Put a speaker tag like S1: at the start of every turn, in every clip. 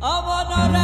S1: Avanare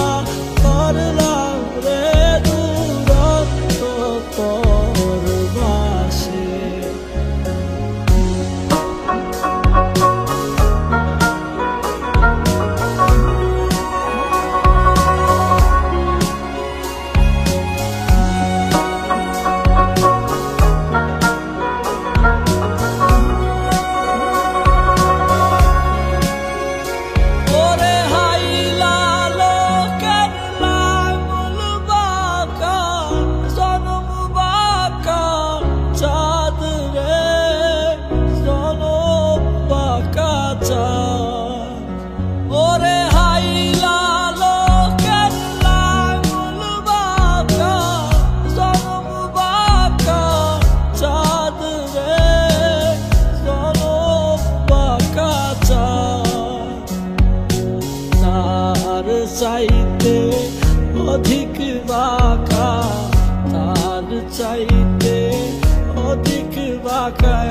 S1: চাইতে অধিক বাঁকা তার চাইতে অধিক বাঁকা